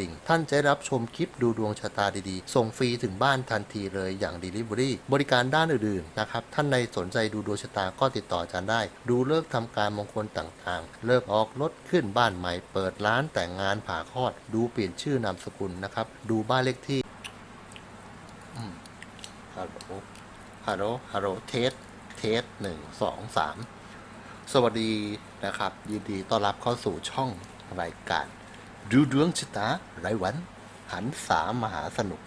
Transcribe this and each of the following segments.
ดิ่ง ท่านจะรับชมคลิปดูดวงชะตาดีๆ ส่งฟรีถึงบ้านทันทีเลยอย่าง Delivery บริการด้านอื่นๆนะครับ ท่านในสนใจดูดวงชะตาก็ติดต่ออาจารย์ได้ ดูเลิกษ์ทำการมงคลต่างๆ เลิกออกรถขึ้นบ้านใหม่ เปิดร้านแต่งงานผ่าคลอด ดูเปลี่ยนชื่อนามสกุลนะครับ ดูบ้านเลขที่ฮัลโหลฮัลโหลฮัลโหลเทสเทสหนึ่งสองสามสวัสดีนะครับ ยินดีต้อนรับเข้าสู่ช่องรายการ ดูดวงชะตารายวัน หันสามหาสนุก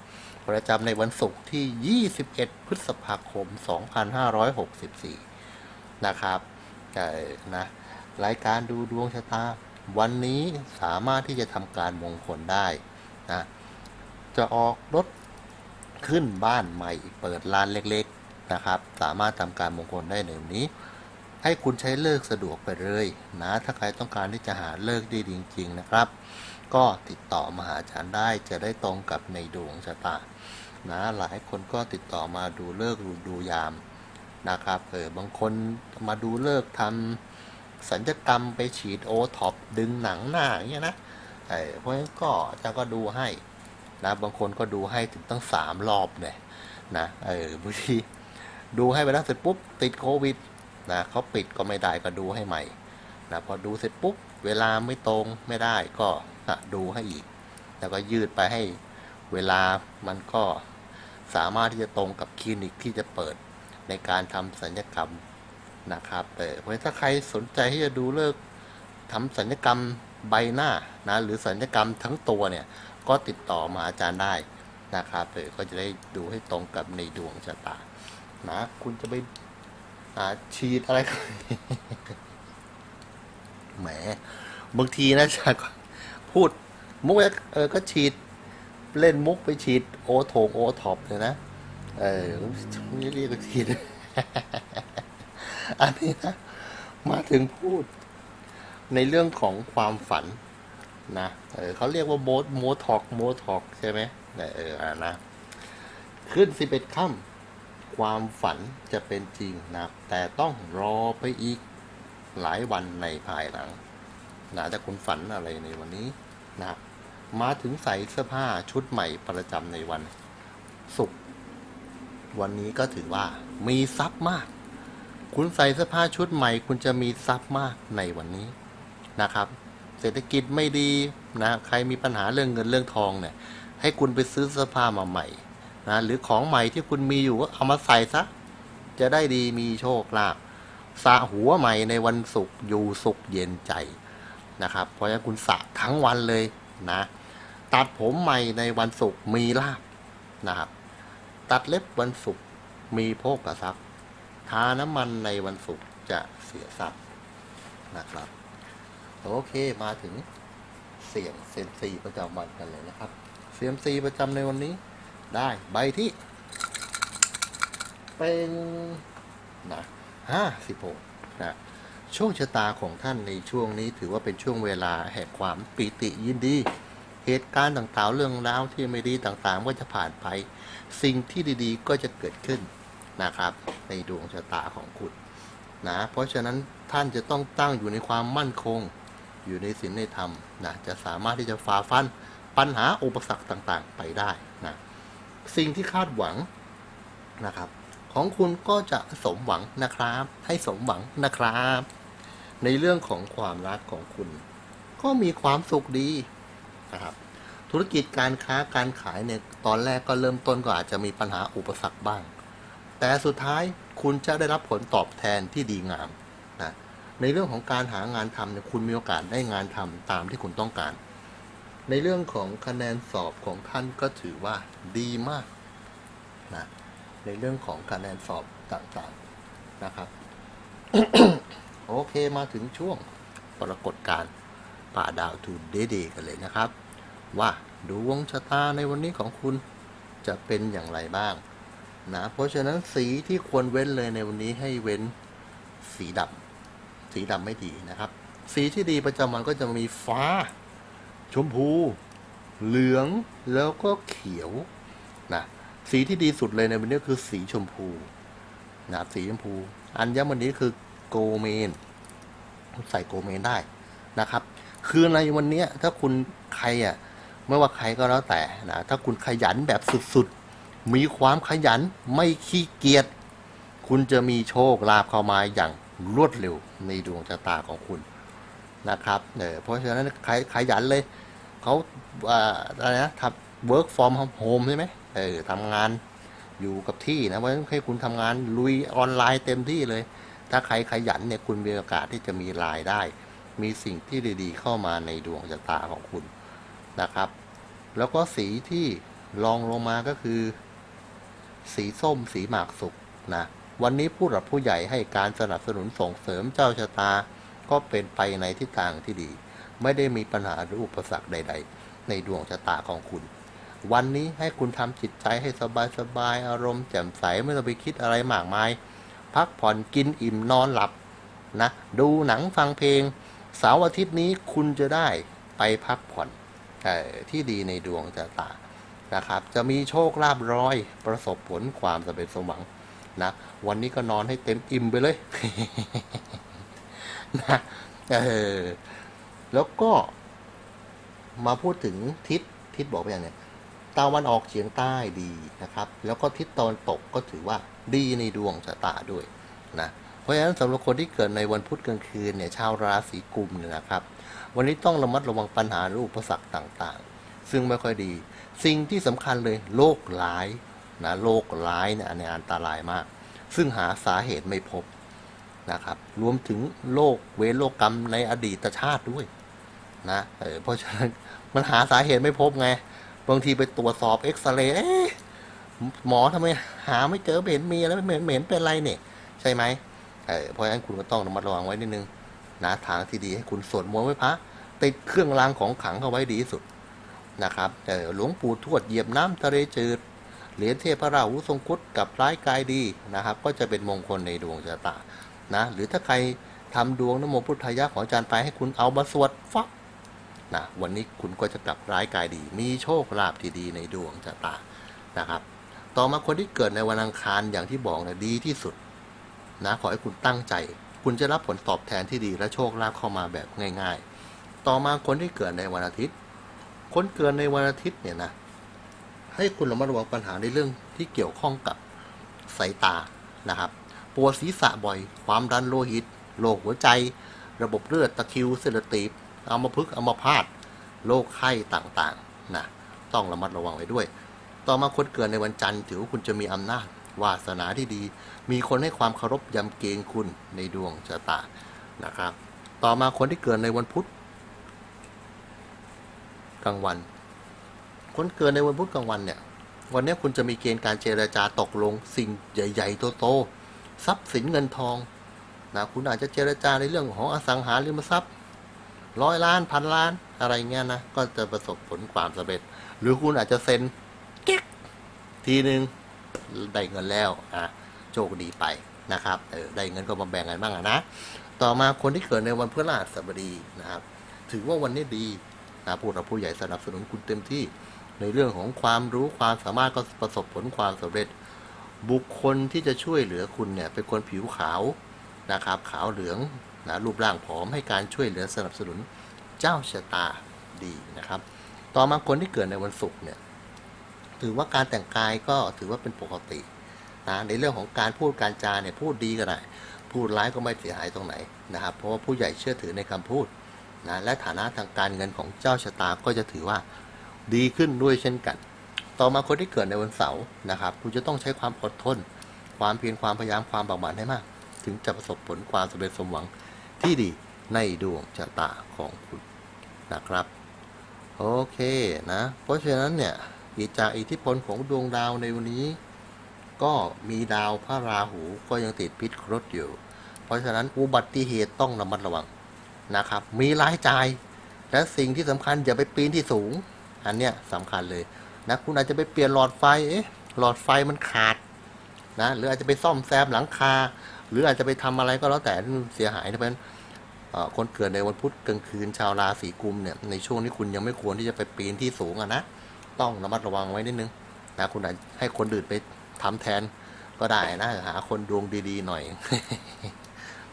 ประจำในวันศุกร์ที่ 21 พฤษภาคม 2564 นะครับเอ่อนะรายการดูดวงชะตา วันนี้สามารถที่จะทำการมงคลได้นะจะออกรถขึ้นบ้านใหม่ เปิดร้านเล็กๆนะครับ สามารถทำการมงคลได้ในวันนี้ ให้คุณใช้เลิกสะดวกไปเลยนะถ้าใครต้องการที่จะหาเลิกดีจริง ๆนะครับ ก็ติดต่อมาหาอาจารย์ได้จะได้ตรงกับในดวงชะตานะหลายคนก็ติดต่อมาดูเลิกดูยามนะครับเออบางคนมาดูเลิกทำสัญญกรรมไปฉีดโอท็อปดึงหนังหน้าอย่างเงี้ยนะเออเพราะฉะนั้นก็จาก็ดูให้นะบางคนก็ดูให้ถึงตั้งสามรอบเลยนะเออบางทีดูให้ไปแล้วเสร็จปุ๊บติดโควิด นะเขาปิดก็ไม่ได้ก็ดูให้ใหม่นะพอดูเสร็จปุ๊บเวลาไม่ตรงไม่ได้ก็อะดูให้อีก แล้วก็ยืดไปให้เวลามันก็สามารถที่จะตรงกับคลินิกที่จะเปิดในการทำสัญญกรรมนะครับเออเพราะถ้าใครสนใจที่จะดูเลิกทำสัญญกรรมใบหน้านะหรือสัญญกรรมทั้งตัวเนี่ยก็ติดต่อมาอาจารย์ได้นะครับเออก็จะได้ดูให้ตรงกับในดวงชะตานะคุณจะไป อาฉีดอะไรแหมบางทีนะอาก็พูด มุกแล้วเออก็ฉีด เล่นมุกไปฉีดโอโถงโอท็อปเลยนะ เออไม่เรียกฉีดอันนี้นะมาถึงพูด ในเรื่องของความฝันนะเออเขาเรียกว่าโมดโมท็อกโมท็อกใช่ไหมเอออ่านะ ขึ้นสิบเอ็ดค่ำ ความฝันจะเป็นจริงนะแต่ต้องรอไปอีกหลายวันในภายหลังนะถ้าคุณฝันอะไรในวันนี้นะครับมาถึงใส่เสื้อผ้าชุดใหม่ประจำในวันศุกร์วันนี้ก็ถือว่ามีทรัพย์มาก คุณใส่เสื้อผ้าชุดใหม่ คุณจะมีทรัพย์มากในวันนี้นะครับ เศรษฐกิจไม่ดีนะใครมีปัญหาเรื่องเงินเรื่องทองเนี่ย ให้คุณไปซื้อเสื้อผ้ามาใหม่ นะหรือของใหม่ที่คุณมีอยู่ก็เอามาใส่ซะ จะได้ดีมีโชคลาภสระหัวใหม่ในวันศุกร์อยู่สุขเย็นใจนะครับ เพราะฉะนั้นคุณสระทั้งวันเลยนะ ตัดผมใหม่ในวันศุกร์มีลาบนะครับ ตัดเล็บวันศุกร์มีโภคทรัพย์ทาน้ำมันในวันศุกร์จะเสียทรัพย์นะครับ โอเคมาถึงเสียงเซยมซีประจำวันกันเลยนะครับเสียมซีประจำในวันนี้ ได้ใบที่ เป็นนะห้าสิบหกนะช่วงชะตาของท่านในช่วงนี้ถือว่าเป็นช่วงเวลาแห่งความปิติยินดี เหตุการณ์ต่างๆเรื่องราวที่ไม่ดีต่างๆ ก็จะผ่านไป สิ่งที่ดีๆ ก็จะเกิดขึ้นนะครับ ในดวงชะตาของคุณนะเพราะฉะนั้นท่านจะต้องตั้งอยู่ในความมั่นคง อยู่ในศีลในธรรมนะจะสามารถที่จะฝ่าฟันปัญหาอุปสรรคต่างๆ ไปได้นะ สิ่งที่คาดหวังนะครับ ของคุณก็จะสมหวังนะครับ ให้สมหวังนะครับ ในเรื่องของความรักของคุณ ก็มีความสุขดีนะครับธุรกิจการค้าการขายเนี่ยตอนแรกก็เริ่มต้นก็อาจจะมีปัญหาอุปสรรคบ้าง แต่สุดท้ายคุณจะได้รับผลตอบแทนที่ดีงามนะในเรื่องของการหางานทำเนี่ยคุณมีโอกาสได้งานทำตามที่คุณต้องการ ในเรื่องของคะแนนสอบของท่านก็ถือว่าดีมากนะในเรื่องของคะแนนสอบต่างๆนะครับ โอเคมาถึงช่วงปรากฏการป่าดาวทูเดเดกันเลยนะครับ ว่าดวงชะตาในวันนี้ของคุณจะเป็นอย่างไรบ้างนะเพราะฉะนั้นสีที่ควรเว้นเลยในวันนี้ให้เว้นสีดำสีดำไม่ดีนะครับ สีที่ดีประจำวันก็จะมีฟ้า ชมพู เหลืองแล้วก็เขียวนะสีที่ดีสุดเลยในวันนี้คือสีชมพูนะสีชมพู อัญมณีคือโกเมน ใส่โกเมนได้นะครับ คือในวันนี้ถ้าคุณใครอะไม่ว่าใครก็แล้วแต่นะถ้าคุณขยันแบบสุดๆ มีความขยันไม่ขี้เกียจคุณจะมีโชคลาภเข้ามาอย่างรวดเร็วในดวงชะตาของคุณนะครับเออเพราะฉะนั้นใครขยันเลย เขาอะไรนะทำ work from home ใช่ไหมเออทำงานอยู่กับที่นะเพราะฉะนั้นให้คุณทำงานลุยออนไลน์เต็มที่เลย ถ้าใครขยันเนี่ยคุณมีโอกาสที่จะมีรายได้ มีสิ่งที่ดีๆ เข้ามาในดวงชะตาของคุณนะครับ แล้วก็สีที่รองลงมาก็คือ สีส้มสีหมากสุกนะวันนี้ผู้หลักผู้ใหญ่ให้การสนับสนุนส่งเสริมเจ้าชะตา ก็เป็นไปในทิศทางที่ดี ไม่ได้มีปัญหาหรืออุปสรรคใด ๆ ในดวงชะตาของคุณ วันนี้ให้คุณทำจิตใจให้สบายๆอารมณ์แจ่มใสไม่ต้องไปคิดอะไรมากมาย พักผ่อนกินอิ่มนอนหลับนะดูหนังฟังเพลงเสาร์อาทิตย์นี้คุณจะได้ไปพักผ่อนออที่ดีในดวงชะตานะครับ จะมีโชคลาภร้อยประสบผลความสำเร็จสมหวังนะวันนี้ก็นอนให้เต็มอิ่มไปเลยนะเออ แล้วก็มาพูดถึงทิศทิศบอกไปอย่างเนี้ยตะวันออกเฉียงใต้ดีนะครับ แล้วก็ทิศตะวันตกก็ถือว่าดีในดวงชะตาด้วยนะเพราะฉะนั้นสำหรับคนที่เกิดในวันพุธกลางคืนเนี่ยชาวราศีกุมเนี่ยนะครับ วันนี้ต้องระมัดระวังปัญหาหรืออุปสรรคต่างๆ ซึ่งไม่ค่อยดี สิ่งที่สำคัญเลยโรคร้ายนะโรคร้ายเนี่ยอันนี้อันตรายมาก ซึ่งหาสาเหตุไม่พบนะครับ รวมถึงโรคเวรโรคกรรมในอดีตชาติด้วย นะเออเพราะฉะนั้นมันหาสาเหตุไม่พบไง บางทีไปตรวจสอบเอ็กซเรย์เอ๊ะหมอทำไมหาไม่เจอไม่เห็นมีแล้วไม่เห็นไม่เห็นเป็นไรเนี่ย ใช่ไหมเออเพราะฉะนั้นคุณก็ต้องระมัดระวังไว้นิดนึงนะทางที่ดีให้คุณสวดมนต์ไว้พระติดเครื่องรางของขลังเข้าไว้ดีที่สุดนะครับหลวงปู่ทวดเหยียบน้ำทะเลจืดเหรียญเทพราหูทรงคุดกับร้ายกายดีนะครับ ก็จะเป็นมงคลในดวงชะตานะหรือถ้าใครทำดวงนโมพุทธายะของอาจารย์ไปให้คุณเอามาสวดฟัก นะวันนี้คุณก็จะกลับร้ายกายดี มีโชคลาภที่ดีในดวงชะตานะครับ ต่อมาคนที่เกิดในวันอังคารอย่างที่บอกนะดีที่สุดนะขอให้คุณตั้งใจ คุณจะรับผลตอบแทนที่ดีและโชคลาภเข้ามาแบบง่าย ๆ ต่อมาคนที่เกิดในวันอาทิตย์ คนเกิดในวันอาทิตย์เนี่ยนะให้คุณระมัดระวังปัญหาในเรื่องที่เกี่ยวข้องกับสายตานะครับปวดศีรษะบ่อย ความดันโลหิตโรคหัวใจ ระบบเลือดตะคิวเซลตีบ เอัมาพฤกษ์อัมาพาตโรคไข้ต่างๆนะต้องระมัดระวังไว้ด้วย ต่อมาคนเกิดในวันจันทร์ถือว่าคุณจะมีอำนาจวาสนาที่ดี มีคนให้ความเคารพยำเกรงคุณในดวงชะตานะครับ ต่อมาคนที่เกิดในวันพุธกลางวัน คนเกิดในวันพุธกลางวันเนี่ยวันนี้คุณจะมีเกณฑ์การเจรจาตกลงสิ่งใหญ่ ๆ โตๆทรัพย์สินเงินทองนะคุณอาจจะเจรจาในเรื่องของอสังหาริมทรัพย์ ร้อยล้านพันล้านอะไรเงี้ยนะ ก็จะประสบผลความสำเร็จ หรือคุณอาจจะเซ็นเก๊กทีหนึ่งได้เงินแล้วอะโชคดีไปนะครับเออได้เงินก็มาแบ่งกันบ้างอะนะ ต่อมาคนที่เกิดในวันพฤหัสบดีนะครับ ถือว่าวันนี้ดีนะผู้หลักผู้ใหญ่สนับสนุนคุณเต็มที่ในเรื่องของความรู้ความสามารถก็ประสบผลความสำเร็จ บุคคลที่จะช่วยเหลือคุณเนี่ยเป็นคนผิวขาวนะครับ ขาวเหลือง นะรูปร่างผอมให้การช่วยเหลือสนับสนุนเจ้าชะตาดีนะครับ ต่อมาคนที่เกิดในวันศุกร์เนี่ยถือว่าการแต่งกายก็ถือว่าเป็นปกตินะในเรื่องของการพูดการจาเนี่ยพูดดีก็ได้พูดร้ายก็ไม่เสียหายตรงไหนนะครับ เพราะว่าผู้ใหญ่เชื่อถือในคำพูดนะและฐานะทางการเงินของเจ้าชะตาก็จะถือว่าดีขึ้นด้วยเช่นกัน ต่อมาคนที่เกิดในวันเสาร์นะครับ คุณจะต้องใช้ความอดทน ความเพียรความพยายามความบากบั่นให้มาก ถึงจะประสบผลความสำเร็จสมหวัง ที่ดีในดวงชะตาของคุณนะครับโอเคนะ เพราะฉะนั้นเนี่ยอิจากอิทธิพลของดวงดาวในวันนี้ ก็มีดาวพระราหูก็ยังติดพิษครดอยู่ เพราะฉะนั้นอุบัติเหตุต้องระมัดระวังนะครับ มีรายจ่ายและสิ่งที่สำคัญอย่าไปปีนที่สูง อันเนี้ยสำคัญเลยนะคุณอาจจะไปเปลี่ยนหลอดไฟเอ๊ะหลอดไฟมันขาดนะหรืออาจจะไปซ่อมแซมหลังคา หรืออาจจะไปทำอะไรก็แล้วแต่ที่เสียหายนะเพราะฉะนั้น คนเกิดในวันพุธกลางคืนชาวราศีกุมเนี่ยในช่วงที่คุณยังไม่ควรที่จะไปปีนที่สูงอะนะต้องระมัดระวังไว้นิดนึงนะคุณอาจให้คนอื่นไปทำแทนก็ได้นะหาคนดวงดีๆหน่อย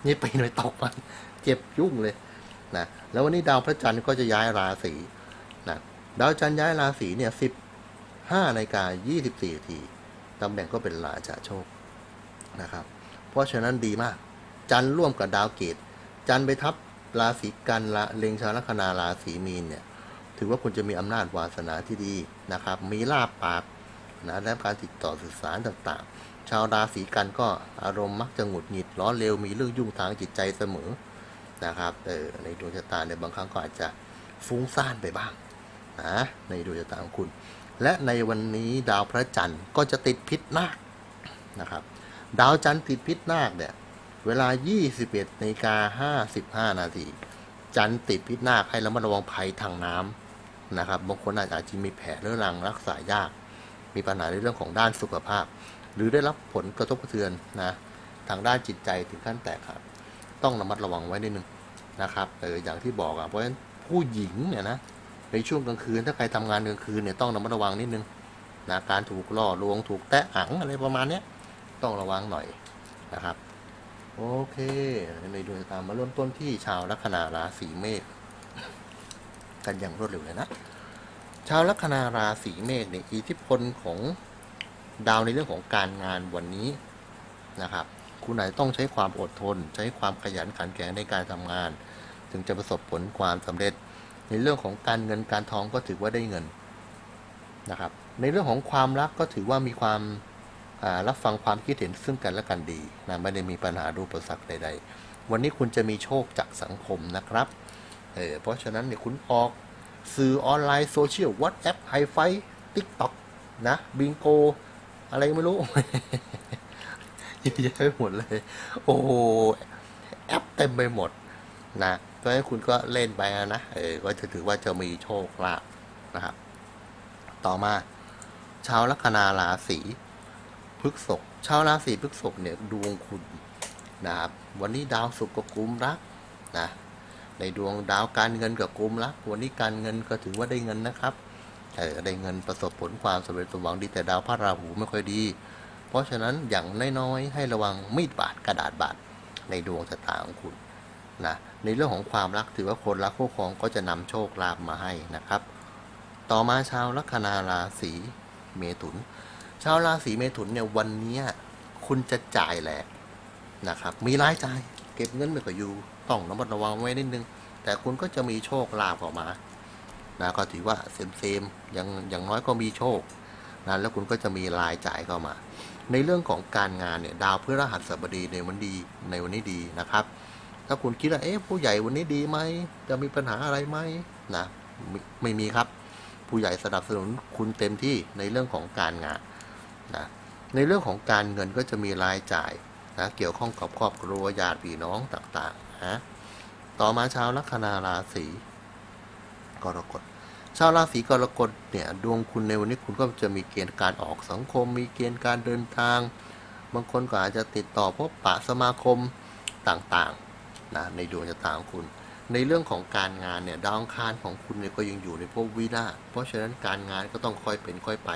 นี่ปีนไปตกมันเจ็บยุ่งเลยนะแล้ววันนี้ดาวพระจันทร์ก็จะย้ายราศีนะดาวจันทร์ย้ายราศีเนี่ยสิบห้านาฬิกายี่สิบสี่นาทีตำแหน่งก็เป็นราชาโชคนะครับ เพราะฉะนั้นดีมาก จันทร์ร่วมกับดาวเกต จันทร์ไปทับราศีกันละเล็งชาวลัคนาราศีมีนเนี่ยถือว่าคุณจะมีอำนาจวาสนาที่ดีนะครับ มีลาบปากนะและการติดต่อสื่อสารต่างๆ ชาวราศีกันก็อารมณ์มักจะหงุดหงิดร้อนเร็วมีเรื่องยุ่งทางจิตใจเสมอนะครับเออในดวงชะตาในยบางครั้งก็อาจจะฟุ้งซ่านไปบ้างนะในดวงชะตาของคุณ และในวันนี้ดาวพระจันทร์ก็จะติดพิษนาคนะครับ ดาวจันทร์ติดพิษนาคเนี่ย เวลา 21นาฬิกา55 นาที จันติดพิษนาคให้ระมัดระวังภัยทางน้ำนะครับ บางคนอาจจะมีแผลเรื้อรังรักษายาก มีปัญหาในเรื่องของด้านสุขภาพ หรือได้รับผลกระทบกระเทือนนะ ทางด้านจิตใจถึงขั้นแตกหักต้องระมัดระวังไว้นิดนึงนะครับเอออย่างที่บอกอะเพราะฉะนั้นผู้หญิงเนี่ยนะ ในช่วงกลางคืนถ้าใครทำงานกลางคืนเนี่ยต้องระมัดระวังนิดนึงนะการถูกล่อลวงถูกแตะอังอะไรประมาณเนี้ยต้องระวังหน่อยนะครับ โอเค ในดวงชะตามาเริ่มต้นที่ชาวลัคนาราศีเมษกันอย่างรวดเร็วเลยนะ ชาวลัคนาราศีเมษเนี่ยอิทธิพลของดาวในเรื่องของการงานวันนี้นะครับ คุณอาจจะต้องใช้ความอดทน ใช้ความขยันขันแข็งในการทำงาน ถึงจะประสบผลความสำเร็จ ในเรื่องของการเงินการทองก็ถือว่าได้เงินนะครับ ในเรื่องของความรักก็ถือว่ามีความ รับฟังความคิดเห็นซึ่งกันและกันดีนะไม่ได้มีปัญหารูปสรรคใด ๆ วันนี้คุณจะมีโชคจากสังคมนะครับเออเพราะฉะนั้นเนี่ยคุณออกสื่อออนไลน์โซเชียลว h a t แอปไฮไฟทิกต็อกนะบิงโก อะไรไม่รู้เยอะแยะไปหมดเลย โอ้แอปเต็มไปหมดนะเพราะฉะนั้นคุณก็เล่นไปนะเออก็จะถือว่าจะมีโชคลาภนะครับ ต่อมาชาวลัคนาราศี พฤกษกชาวราศีพฤกษกเนี่ยดวงคุณนะครับวันนี้ดาวศุกร์กับกุมรักนะในดวงดาวการเงินกับกุมรักวันนี้การเงินก็ถือว่าได้เงินนะครับเออได้เงินประสบผลความสำเร็จสมหวังดีแต่ดาวพระราหูไม่ค่อยดี เพราะฉะนั้นอย่างน้อยๆให้ระวังมีดบาดกระดาษบาดในดวงชะตาของคุณนะในเรื่องของความรักถือว่าคนรักคู่ครองก็จะนำโชคลาภมาให้นะครับ ต่อมาชาวลัคนาราศีเมถุน ชาวราศีเมถุนเนี่ยวันนี้คุณจะจ่ายแหละนะครับ มีรายจ่ายเก็บเงินไม่ก็อยู่ต้องระมัดระวังไว้นิดนึง แต่คุณก็จะมีโชคลาภออกมานะก็ถือว่าเซมเซมๆอย่างอย่างน้อยก็มีโชคนะแล้วคุณก็จะมีรายจ่ายเข้ามา ในเรื่องของการงานเนี่ยดาวพฤหัสบดีในวันดีในวันนี้ดีนะครับ ถ้าคุณคิดว่าเอ๊ะผู้ใหญ่วันนี้ดีไหมจะมีปัญหาอะไรไหมนะไมไม่มีครับ ผู้ใหญ่สนับสนุนคุณเต็มที่ในเรื่องของการงาน นะในเรื่องของการเงินก็จะมีรายจ่ายนะเกี่ยวข้องกับครอบครัวญาติพี่น้องต่างๆนะต่อมาชาวลัคนาราศีกรกฎชาวราศีกรกฎเนี่ยดวงคุณในวันนี้คุณก็จะมีเกณฑ์การออกสังคม มีเกณฑ์การเดินทาง บางคนก็อาจจะติดต่อพบปะสมาคมต่างๆนะในดวงชะตาของคุณ ในเรื่องของการงานเนี่ยดาวอังคารของคุณเนี่ยก็ยังอยู่ในภพวินาเพราะฉะนั้นการงานก็ต้องค่อยเป็นค่อยไป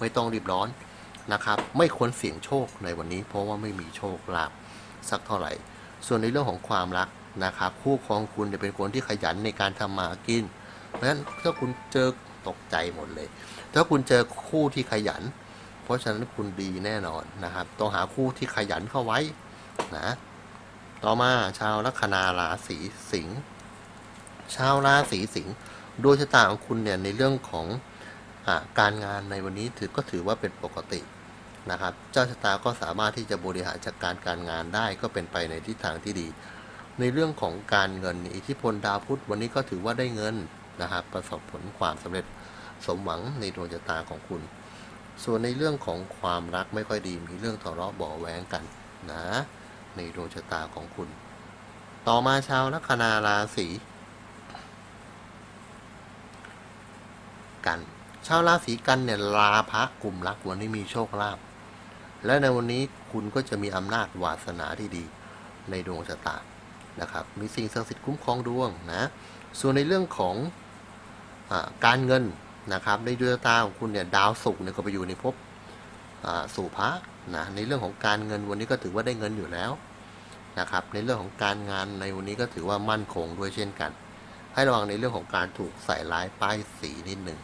ไม่ต้องรีบร้อน นะครับ ไม่ควรเสี่ยงโชคในวันนี้ เพราะว่าไม่มีโชคลาภสักเท่าไหร่ ส่วนในเรื่องของความรักนะครับ คู่ครองคุณเนี่ยเป็นคนที่ขยันในการทำมาหากิน เพราะฉะนั้นถ้าคุณเจอตกใจหมดเลย ถ้าคุณเจอคู่ที่ขยัน เพราะฉะนั้นคุณดีแน่นอนนะครับ ต้องหาคู่ที่ขยันเข้าไว้นะ ต่อมาชาวลัคนาราศีสิงห์ ชาวราศีสิงห์ดวงชะตาของคุณเนี่ยในเรื่องของ การงานในวันนี้ถือก็ถือว่าเป็นปกตินะครับ เจ้าชะตาก็สามารถที่จะบริหารจัดการการงานได้ก็เป็นไปในทิศทางที่ดี ในเรื่องของการเงินอิทธิพลดาวพุธวันนี้ก็ถือว่าได้เงินนะครับ ประสบผลความสำเร็จสมหวังในดวงชะตาของคุณ ส่วนในเรื่องของความรักไม่ค่อยดีมีเรื่องทะเลาะเบาะแว้งกันนะในดวงชะตาของคุณ ต่อมาชาวลัคนาราศีกัน ชาวราศีกันเนี่ยลาพระกลุ่มรักวันนี้มีโชคลาภและในวันนี้คุณก็จะมีอำนาจวาสนาที่ดี ในดวงชะตานะครับ มีสิ่งศักดิ์สิทธิ์คุ้มครองดวงนะ ส่วนในเรื่องของอการเงินนะครับ ในดวงชะตาของคุณเนี่ยดาวศุกร์เนี่ยก็ไปอยู่ในภพสู่พระนะในเรื่องของการเงินวันนี้ก็ถือว่าได้เงินอยู่แล้วนะครับ ในเรื่องของการงานในวันนี้ก็ถือว่ามั่นคงด้วยเช่นกัน ให้ระวังในเรื่องของการถูกใส่ร้ายป้ายสีนิดหนึ่ง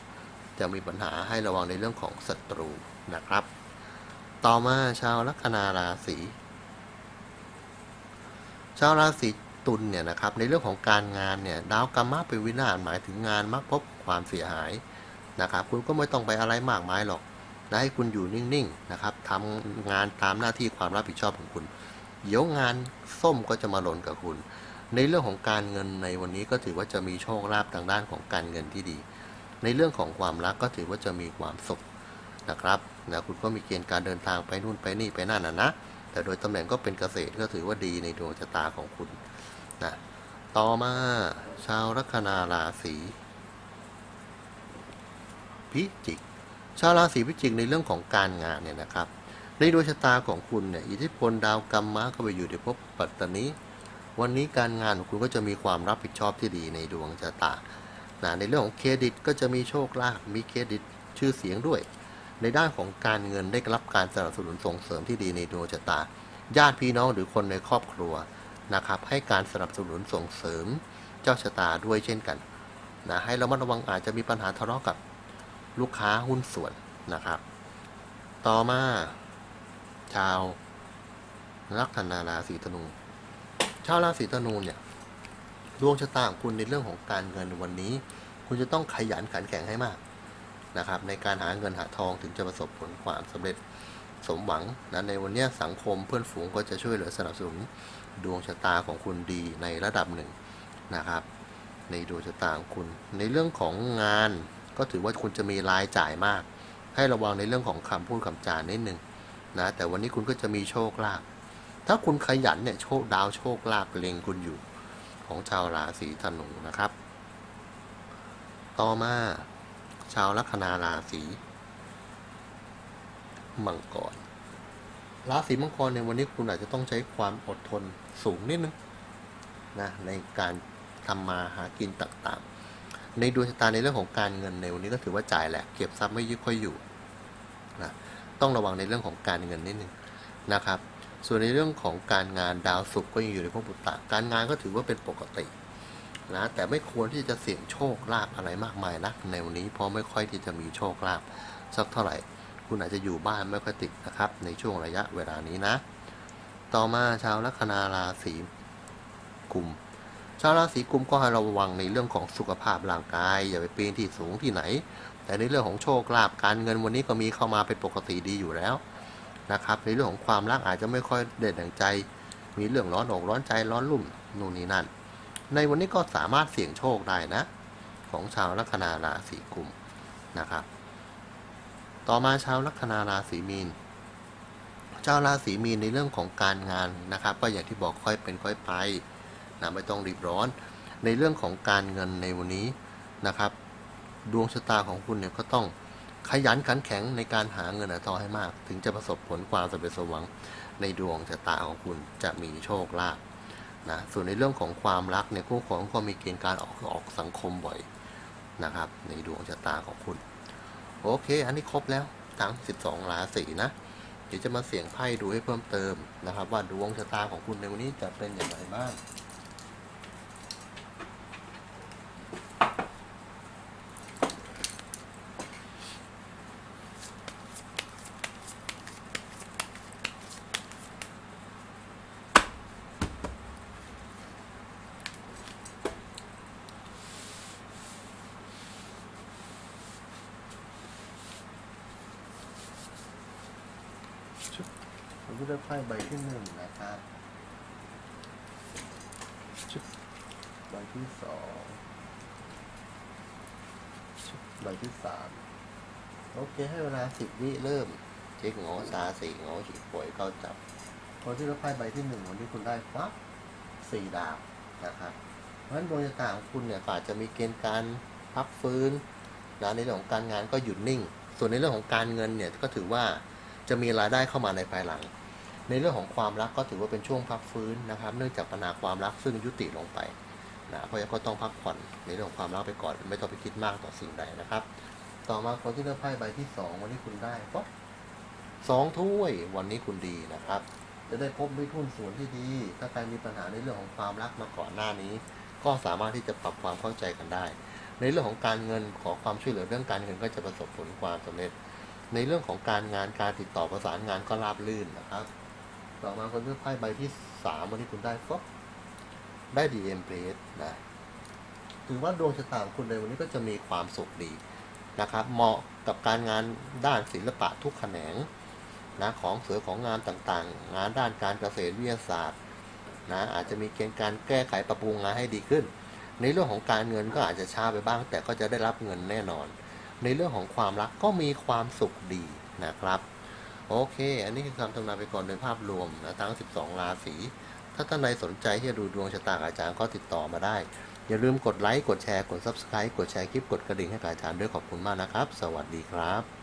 จะมีปัญหาให้ระวังในเรื่องของศัตรูนะครับ ต่อมาชาวลัคนาราศีชาวราศีตุลเนี่ยนะครับในเรื่องของการงานเนี่ยดาวกรรมะเป็นวินาศหมายถึงงานมักพบความเสียหายนะครับ คุณก็ไม่ต้องไปอะไรมากมายหรอกนะให้คุณอยู่นิ่งๆนะครับทำงานตามหน้าที่ความรับผิดชอบของคุณเดี๋ยวงานส้มก็จะมาหล่นกับคุณ ในเรื่องของการเงินในวันนี้ก็ถือว่าจะมีโชคลาภทางด้านของการเงินที่ดี ในเรื่องของความรักก็ถือว่าจะมีความสุขนะครับนะคุณก็มีเกณฑ์การเดินทางไปนู่นไปนี่ไปนั่นนะนะ แต่โดยตำแหน่งก็เป็นเกษตรก็ถือว่าดีในดวงชะตาของคุณนะต่อมาชาวลัคนาราศีพิจิก ชาวราศีพิจิกในเรื่องของการงานเนี่ยนะครับ ในดวงชะตาของคุณเนี่ยอิทธิพลดาวกรรมะเข้าไปอยู่ในภพปัตตานีวันนี้การงานของคุณก็จะมีความรับผิดชอบที่ดีในดวงชะตา นะในเรื่องของเครดิตก็จะมีโชคลาภมีเครดิตชื่อเสียงด้วย ในด้านของการเงินได้รับการสนับสนุนส่งเสริมที่ดีในดวงชะตา ญาติพี่น้องหรือคนในครอบครัวนะครับให้การสนับสนุนส่งเสริมเจ้าชะตาด้วยเช่นกันนะให้ระมัดระวังอาจจะมีปัญหาทะเลาะกับลูกค้าหุ้นส่วนนะครับ ต่อมา ชาวลัคนาราศีธนู ชาวราศีธนูเนี่ย ดวงชะตาของคุณในเรื่องของการเงินวันนี้ คุณจะต้องขยันขันแข็งให้มากนะครับ ในการหาเงินหาทองถึงจะประสบผลความสำเร็จสมหวังนะในวันนี้สังคมเพื่อนฝูงก็จะช่วยเหลือสนับสนุนดวงชะตาของคุณดีในระดับหนึ่งนะครับ ในดวงชะตาของคุณ ในเรื่องของงานก็ถือว่าคุณจะมีรายจ่ายมาก ให้ระวังในเรื่องของคำพูดคำจานิดหนึ่งนะแต่วันนี้คุณก็จะมีโชคลาภถ้าคุณขยันเนี่ยโชคดาวโชคลาภเล็งคุณอยู่ ของชาวราศีธนูนะครับ ต่อมา ชาวลัคนาราศีมังกร ราศีมังกรในวันนี้คุณอาจจะต้องใช้ความอดทนสูงนิดนึงนะในการทำมาหากินต่างๆ ในดวงชะตาในเรื่องของการเงินในวันนี้ก็ถือว่าจ่ายแหละเก็บทรัพย์ไม่ยึดค่อยอยู่นะต้องระวังในเรื่องของการเงินนิดนึงนะครับ ส่วนในเรื่องของการงานดาวศุกร์ก็ยังอยู่ในภพบุตตะการงานก็ถือว่าเป็นปกตินะแต่ไม่ควรที่จะเสี่ยงโชคลาภอะไรมากมายนักในวันนี้เพราะไม่ค่อยที่จะมีโชคลาภสักเท่าไหร่ คุณอาจจะอยู่บ้านไม่ค่อยติดนะครับ ในช่วงระยะเวลานี้นะ ต่อมาชาวลัคนาราศีกุมชาวราศีกุมก็ให้ระวังในเรื่องของสุขภาพร่างกาย อย่าไปปีนที่สูงที่ไหน แต่ในเรื่องของโชคลาภการเงินวันนี้ก็มีเข้ามาเป็นปกติดีอยู่แล้ว นะครับในเรื่องของความรักอาจจะไม่ค่อยเด็ดดังใจ มีเรื่องร้อนอกร้อนใจร้อนรุ่มนู่นนี่นั่น ในวันนี้ก็สามารถเสี่ยงโชคได้นะ ของชาวลัคนาราศีกุมนะครับ ต่อมาชาวลัคนาราศีมีนชาวราศีมีนในเรื่องของการงานนะครับ ก็อย่างที่บอกค่อยเป็นค่อยไปนะไม่ต้องรีบร้อน ในเรื่องของการเงินในวันนี้นะครับ ดวงชะตาของคุณเนี่ยก็ต้อง ขยันขันแข็งในการหาเงินทองให้มาก ถึงจะประสบผลความสำเร็จสมหวังในดวงชะตาของคุณจะมีโชคลาภนะส่วนในเรื่องของความรักเนี่ยคู่ของก็มีเกณฑ์การออกออกสังคมบ่อยนะครับ ในดวงชะตาของคุณ โอเค อันนี้ครบแล้วทั้ง 12 ราศีนะ เดี๋ยวจะมาเสี่ยงไพ่ดูให้เพิ่มเติมนะครับ ว่าดวงชะตาของคุณในวันนี้จะเป็นอย่างไรบ้าง ผมจะได้ไพ่ใบที่หนึ่งนะครับชุดใบที่สองชุดใบที่สามโอเค ให้เวลาสิบวิเริ่ม เช็คงอซาสี่งอฉีกป่วยเข้าจับคนที่ได้ไพ่ใบที่หนึ่งวันที่คุณได้ปั๊บสี่ดาวนะครับเพราะฉะนั้นดวงชะตาของคุณเนี่ยอาจจะมีเกณฑ์การพักฟื้นนะในเรื่องของการงานก็หยุดนิ่ง ส่วนในเรื่องของการเงินเนี่ยก็ถือว่าจะมีรายได้เข้ามาในภายหลัง ในเรื่องของความรักก็ถือว่าเป็นช่วงพักฟื้นนะครับ เนื่องจากปัญหาความรักซึ่งยุติลงไปนะเพราะฉะนั้นก็ต้องพักผ่อนในเรื่องของความรักไปก่อนไม่ต้องไปคิดมากต่อสิ่งใดนะครับ ต่อมาคนที่เลือกไพ่ใบที่สองวันนี้คุณได้ป๊อปสองถ้วยวันนี้คุณดีนะครับ จะได้พบมิตรหุ้นส่วนที่ดี ถ้าใครมีปัญหาในเรื่องของความรักมาก่อนหน้านี้ ก็สามารถที่จะปรับความเข้าใจกันได้ ในเรื่องของการเงินขอความช่วยเหลือเรื่องการเงินก็จะประสบผลความสำเร็จ ในเรื่องของการงานการติดต่อประสานงานก็ราบรื่นนะครับ ต่อมาคนเลือกไพ่ใบที่สามวันนี้คุณได้ฟบได้ดีเอ็มเพสนะถือว่าดวงชะตาของคุณในวันนี้ก็จะมีความสุขดีนะครับ เหมาะกับการงานด้านศิลปะทุกแขนงนะของเสือของงานต่างๆ งานด้านการเกษตรวิทยาศาสตร์นะอาจจะมีเกณฑ์การแก้ไขปรับปรุงงานให้ดีขึ้น ในเรื่องของการเงินก็อาจจะช้าไปบ้าง แต่ก็จะได้รับเงินแน่นอน ในเรื่องของความรักก็มีความสุขดีนะครับ โอเค อันนี้คือคำทำนายไปก่อนโดยภาพรวมนะทั้ง 12 ราศี ถ้าท่านใดสนใจที่จะดูดวงชะตากับอาจารย์ก็ติดต่อมาได้ อย่าลืมกดไลค์ กดแชร์ กด Subscribe กดแชร์คลิป กดกระดิ่งให้กับอาจารย์ด้วยขอบคุณมากนะครับ สวัสดีครับ